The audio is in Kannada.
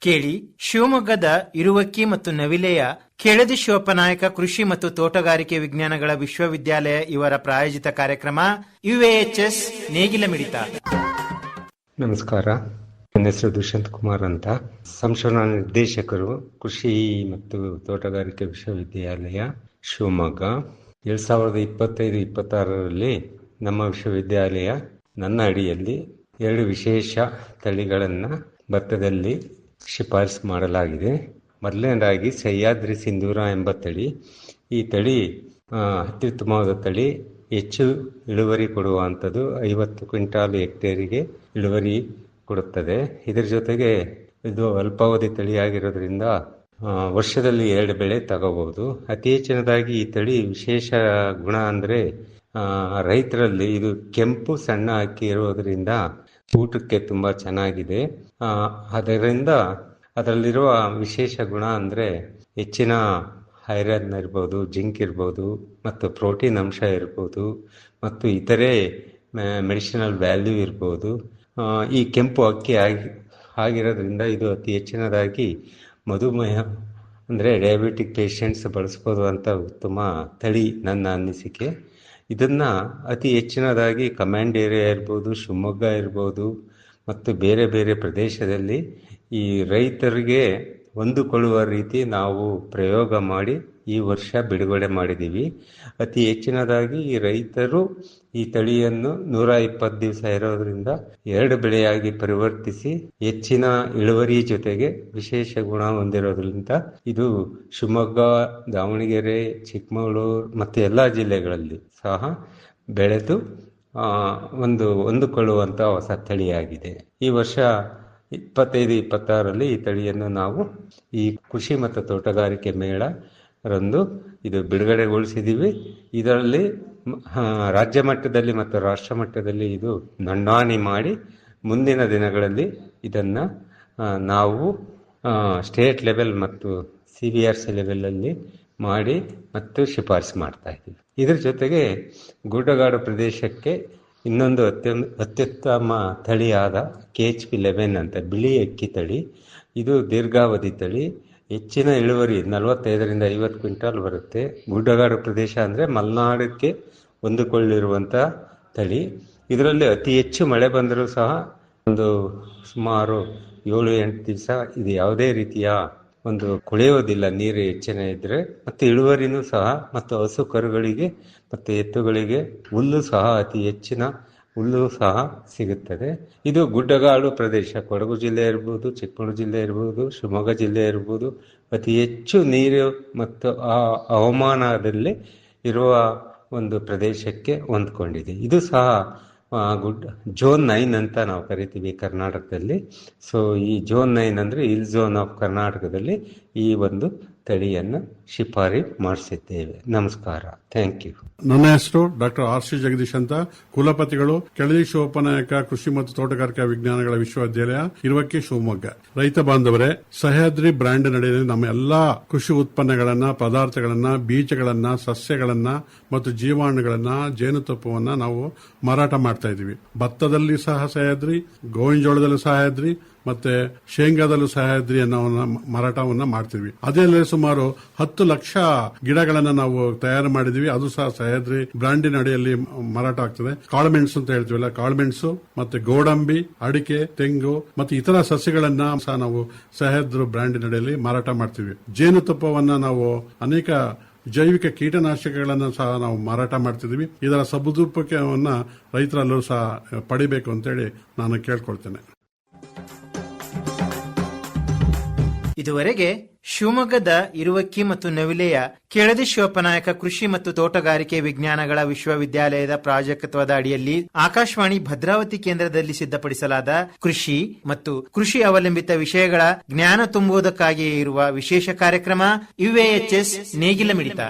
ಕೇಳಿ ಶಿವಮೊಗ್ಗದ ಇರುವಕ್ಕಿ ಮತ್ತು ನವಿಲೆಯ ಕೆಳದಿ ಶಿವಪ್ಪನಾಯಕ ಕೃಷಿ ಮತ್ತು ತೋಟಗಾರಿಕೆ ವಿಜ್ಞಾನಗಳ ವಿಶ್ವವಿದ್ಯಾಲಯ ಇವರ ಪ್ರಾಯೋಜಿತ ಕಾರ್ಯಕ್ರಮ ಯುಎಎಚ್ಎಸ್ ನೇಗಿಲ ಮಿಡಿತ. ನಮಸ್ಕಾರ. ನನ್ನ ಹೆಸರು ದುಷ್ಯಂತ್ ಕುಮಾರ್ ಅಂತ. ಸಂಶೋಧನಾ ನಿರ್ದೇಶಕರು, ಕೃಷಿ ಮತ್ತು ತೋಟಗಾರಿಕೆ ವಿಶ್ವವಿದ್ಯಾಲಯ ಶಿವಮೊಗ್ಗ. ಎರಡ್ ಸಾವಿರದ ಇಪ್ಪತ್ತೈದು, ಇಪ್ಪತ್ತಾರರಲ್ಲಿ ನಮ್ಮ ವಿಶ್ವವಿದ್ಯಾಲಯ ನನ್ನ ಅಡಿಯಲ್ಲಿ ಎರಡು ವಿಶೇಷ ತಳಿಗಳನ್ನು ಭತ್ತದಲ್ಲಿ ಶಿಫಾರಸು ಮಾಡಲಾಗಿದೆ. ಮೊದಲನೇದಾಗಿ ಸಹ್ಯಾದ್ರಿ ಸಿಂಧೂರ ಎಂಬ ತಳಿ ಈ ತಳಿ ಅತ್ಯುತ್ತಮವಾದ ತಳಿ ಹೆಚ್ಚು ಇಳುವರಿ ಕೊಡುವಂಥದ್ದು ಐವತ್ತು ಕ್ವಿಂಟಾಲ್ ಹೆಕ್ಟೇರಿಗೆ ಇಳುವರಿ ಕೊಡುತ್ತದೆ. ಇದರ ಜೊತೆಗೆ ಇದು ಅಲ್ಪಾವಧಿ ತಳಿಯಾಗಿರೋದ್ರಿಂದ ವರ್ಷದಲ್ಲಿ ಎರಡು ಬೆಳೆ ತಗೋಬಹುದು. ಅತಿ ಹೆಚ್ಚಿನದಾಗಿ ಈ ತಳಿ ವಿಶೇಷ ಗುಣ ಅಂದರೆ ರೈತರಲ್ಲಿ ಇದು ಕೆಂಪು ಸಣ್ಣ ಅಕ್ಕಿ ಇರುವುದರಿಂದ ಊಟಕ್ಕೆ ತುಂಬ ಚೆನ್ನಾಗಿದೆ. ಅದರಿಂದ ಅದರಲ್ಲಿರುವ ವಿಶೇಷ ಗುಣ ಅಂದರೆ ಹೆಚ್ಚಿನ ಐರನ್ ಇರ್ಬೋದು, ಜಿಂಕ್ ಇರ್ಬೋದು, ಮತ್ತು ಪ್ರೋಟೀನ್ ಅಂಶ ಇರ್ಬೋದು, ಮತ್ತು ಇತರೆ ಮೆಡಿಸಿನಲ್ ವ್ಯಾಲ್ಯೂ ಇರ್ಬೋದು. ಈ ಕೆಂಪು ಅಕ್ಕಿ ಆಗಿ, ಆಗಿರೋದ್ರಿಂದ ಇದು ಅತಿ ಹೆಚ್ಚಿನದಾಗಿ ಮಧುಮೇಹ, ಅಂದರೆ ಡಯಾಬಿಟಿಕ್ ಪೇಷಂಟ್ಸ್ ಬಳಸ್ಬೋದು ಅಂತ ಉತ್ತಮ ತಳಿ ನನ್ನ ಅನಿಸಿಕೆ. ಇದನ್ನು ಅತಿ ಹೆಚ್ಚಿನದಾಗಿ ಕಮಾಂಡ್ ಏರಿಯಾ ಇರ್ಬೋದು, ಶಿವಮೊಗ್ಗ ಇರ್ಬೋದು ಮತ್ತು ಬೇರೆ ಬೇರೆ ಪ್ರದೇಶದಲ್ಲಿ ಈ ರೈತರಿಗೆ ಹೊಂದಿಕೊಳ್ಳುವ ರೀತಿ ನಾವು ಪ್ರಯೋಗ ಮಾಡಿ ಈ ವರ್ಷ ಬಿಡುಗಡೆ ಮಾಡಿದ್ದೀವಿ. ಅತಿ ಹೆಚ್ಚಿನದಾಗಿ ರೈತರು ಈ ತಳಿಯನ್ನು ನೂರ ಇಪ್ಪತ್ತು ದಿವಸ ಇರೋದ್ರಿಂದ ಎರಡು ಬೆಳೆಯಾಗಿ ಪರಿವರ್ತಿಸಿ ಹೆಚ್ಚಿನ ಇಳುವರಿ ಜೊತೆಗೆ ವಿಶೇಷ ಗುಣ ಹೊಂದಿರೋದ್ರಿಂದ ಇದು ಶಿವಮೊಗ್ಗ, ದಾವಣಗೆರೆ, ಚಿಕ್ಕಮಗಳೂರು ಮತ್ತು ಎಲ್ಲ ಜಿಲ್ಲೆಗಳಲ್ಲಿ ಸಹ ಬೆಳೆದು ಒಂದು ಹೊಂದಿಕೊಳ್ಳುವಂಥ ಹೊಸ ತಳಿಯಾಗಿದೆ. ಈ ವರ್ಷ ಇಪ್ಪತ್ತೈದು, ಇಪ್ಪತ್ತಾರರಲ್ಲಿ ಈ ತಳಿಯನ್ನು ನಾವು ಈ ಕೃಷಿ ಮತ್ತು ತೋಟಗಾರಿಕೆ ಮೇಳ ರಂದು ಇದು ಬಿಡುಗಡೆಗೊಳಿಸಿದ್ದೀವಿ ಇದರಲ್ಲಿ ರಾಜ್ಯ ಮಟ್ಟದಲ್ಲಿ ಮತ್ತು ರಾಷ್ಟ್ರ ಮಟ್ಟದಲ್ಲಿ ಇದು ನೋಂದಣಿ ಮಾಡಿ ಮುಂದಿನ ದಿನಗಳಲ್ಲಿ ಇದನ್ನು ನಾವು ಸ್ಟೇಟ್ ಲೆವೆಲ್ ಮತ್ತು ಸಿ ಬಿ ಆರ್ ಸಿ ಲೆವೆಲಲ್ಲಿ ಮಾಡಿ ಮತ್ತು ಶಿಫಾರಸು ಮಾಡ್ತಾ ಇದ್ದೀವಿ. ಇದ್ರ ಜೊತೆಗೆ ಗುಡ್ಡಗಾಡು ಪ್ರದೇಶಕ್ಕೆ ಇನ್ನೊಂದು ಅತ್ಯಂತ ಅತ್ಯುತ್ತಮ ತಳಿಯಾದ ಕೆ ಎಚ್ ಪಿ ಲೆವೆನ್ ಅಂತ ಬಿಳಿ ಅಕ್ಕಿ ತಳಿ, ಇದು ದೀರ್ಘಾವಧಿ ತಳಿ. ಹೆಚ್ಚಿನ ಇಳುವರಿ ನಲವತ್ತೈದರಿಂದ ಐವತ್ತು ಕ್ವಿಂಟಾಲ್ ಬರುತ್ತೆ. ಗುಡ್ಡಗಾಡು ಪ್ರದೇಶ ಅಂದರೆ ಮಲೆನಾಡಕ್ಕೆ ಹೊಂದಿಕೊಳ್ಳಿರುವಂಥ ತಳಿ. ಇದರಲ್ಲಿ ಅತಿ ಹೆಚ್ಚು ಮಳೆ ಬಂದರೂ ಸಹ ಒಂದು ಸುಮಾರು ಏಳು, ಎಂಟು ದಿವಸ ಇದು ಯಾವುದೇ ರೀತಿಯ ಒಂದು ಕೊಳೆಯೋದಿಲ್ಲ ನೀರು ಹೆಚ್ಚಿನ ಇದ್ದರೆ ಮತ್ತು ಇಳುವರಿನೂ ಸಹ, ಮತ್ತು ಹಸು ಕರುಗಳಿಗೆ, ಮತ್ತು ಎತ್ತುಗಳಿಗೆ ಹುಲ್ಲು ಸಹ ಅತಿ ಹೆಚ್ಚಿನ ಹುಲ್ಲು ಸಹ ಸಿಗುತ್ತದೆ. ಇದು ಗುಡ್ಡಗಾಡು ಪ್ರದೇಶ. ಕೊಡಗು ಜಿಲ್ಲೆ ಇರ್ಬೋದು, ಚಿಕ್ಕಮಗಳೂರು ಜಿಲ್ಲೆ ಇರ್ಬೋದು, ಶಿವಮೊಗ್ಗ ಜಿಲ್ಲೆ ಇರ್ಬೋದು. ಅತಿ ಹೆಚ್ಚು ನೀರು ಮತ್ತು ಆ ಹವಾಮಾನದಲ್ಲಿ ಇರುವ ಒಂದು ಪ್ರದೇಶಕ್ಕೆ ಹೊಂದ್ಕೊಂಡಿದೆ. ಇದು ಸಹ ಗುಡ್, ಜೋನ್ ನೈನ್ ಅಂತ ನಾವು ಕರಿತೀವಿ ಕರ್ನಾಟಕದಲ್ಲಿ. ಸೊ ಈ ಜೋನ್ ನೈನ್ ಅಂದರೆ ಹಿಲ್ ಝೋನ್ ಆಫ್ ಕರ್ನಾಟಕದಲ್ಲಿ ಈ ಒಂದು ತಳಿಯನ್ನು ಶಿಫಾರಿ ಮಾಡಿಸಿದ್ದೇವೆ. ನಮಸ್ಕಾರ. ಥ್ಯಾಂಕ್ ಯು ನನ್ನ ಹೆಸರು ಡಾಕ್ಟರ್ ಆರ್ ಸಿ ಜಗದೀಶ್ ಅಂತ. ಕುಲಪತಿಗಳು ಕೆಳದಿ ಶಿವಪ್ಪನಾಯಕ ಕೃಷಿ ಮತ್ತು ತೋಟಗಾರಿಕಾ ವಿಜ್ಞಾನಗಳ ವಿಶ್ವವಿದ್ಯಾಲಯ ಇರುವಕ್ಕೆ ಶಿವಮೊಗ್ಗ. ರೈತ ಬಾಂಧವರೇ, ಸಹ್ಯಾದ್ರಿ ಬ್ರ್ಯಾಂಡ್ ನಡೆಯಲ್ಲಿ ನಮ್ಮ ಎಲ್ಲಾ ಕೃಷಿ ಉತ್ಪನ್ನಗಳನ್ನ, ಪದಾರ್ಥಗಳನ್ನ, ಬೀಜಗಳನ್ನ, ಸಸ್ಯಗಳನ್ನ ಮತ್ತು ಜೀವಾಣುಗಳನ್ನ, ಜೇನುತುಪ್ಪವನ್ನ ನಾವು ಮಾರಾಟ ಮಾಡ್ತಾ ಇದೀವಿ ಭತ್ತದಲ್ಲಿ ಸಹ ಸಹ್ಯಾದ್ರಿ, ಗೋವಿನ ಜೋಳದಲ್ಲಿ ಸಹ್ಯಾದ್ರಿ ಮತ್ತೆ ಶೇಂಗಾದಲ್ಲೂ ಸಹ್ಯಾದ್ರಿ ಅನ್ನೋ ಮಾರಾಟವನ್ನ ಮಾಡ್ತೀವಿ ಅದೇ ಸುಮಾರು ಹತ್ತು ಲಕ್ಷ ಗಿಡಗಳನ್ನ ನಾವು ತಯಾರು ಮಾಡಿದೀವಿ. ಅದು ಸಹ ಸಹ್ಯಾದ್ರಿ ಬ್ರಾಂಡಿನ ಅಡಿಯಲ್ಲಿ ಮಾರಾಟ ಆಗ್ತದೆ. ಕಾಳುಮೆಣಸು ಅಂತ ಹೇಳ್ತೀವಲ್ಲ, ಕಾಳುಮೆಣಸು ಮತ್ತೆ ಗೋಡಂಬಿ, ಅಡಿಕೆ, ತೆಂಗು ಮತ್ತೆ ಇತರ ಸಸ್ಯಗಳನ್ನ ಸಹ ನಾವು ಸಹ್ಯಾದ್ರಿ ಬ್ರಾಂಡಿನ ಅಡಿಯಲ್ಲಿ ಮಾರಾಟ ಮಾಡ್ತೀವಿ ಜೇನುತುಪ್ಪವನ್ನ ನಾವು ಅನೇಕ ಜೈವಿಕ ಕೀಟನಾಶಕಗಳನ್ನು ಸಹ ನಾವು ಮಾರಾಟ ಮಾಡ್ತಿದ್ದೀವಿ ಇದರ ಸದುಪಯೋಗವನ್ನ ರೈತರಲ್ಲೂ ಸಹ ಪಡಿಬೇಕು ಅಂತೇಳಿ ನಾನು ಕೇಳ್ಕೊಳ್ತೇನೆ. ಇದುವರೆಗೆ ಶಿವಮೊಗ್ಗದ ಇರುವಕ್ಕಿ ಮತ್ತು ನವಿಲೆಯ ಕೆಳದಿ ಶಿವಪ್ಪನಾಯಕ ಕೃಷಿ ಮತ್ತು ತೋಟಗಾರಿಕೆ ವಿಜ್ಞಾನಗಳ ವಿಶ್ವವಿದ್ಯಾಲಯದ ಪ್ರಾಜೆಕ್ಟ್ವದ ಅಡಿಯಲ್ಲಿ ಆಕಾಶವಾಣಿ ಭದ್ರಾವತಿ ಕೇಂದ್ರದಲ್ಲಿ ಸಿದ್ಧಪಡಿಸಲಾದ ಕೃಷಿ ಮತ್ತು ಕೃಷಿ ಅವಲಂಬಿತ ವಿಷಯಗಳ ಜ್ಞಾನ ತುಂಬುವುದಕ್ಕಾಗಿಯೇ ಇರುವ ವಿಶೇಷ ಕಾರ್ಯಕ್ರಮ ಯುಎಎಚ್ಎಸ್ ನೇಗಿಲ ಮಿಡಿತ.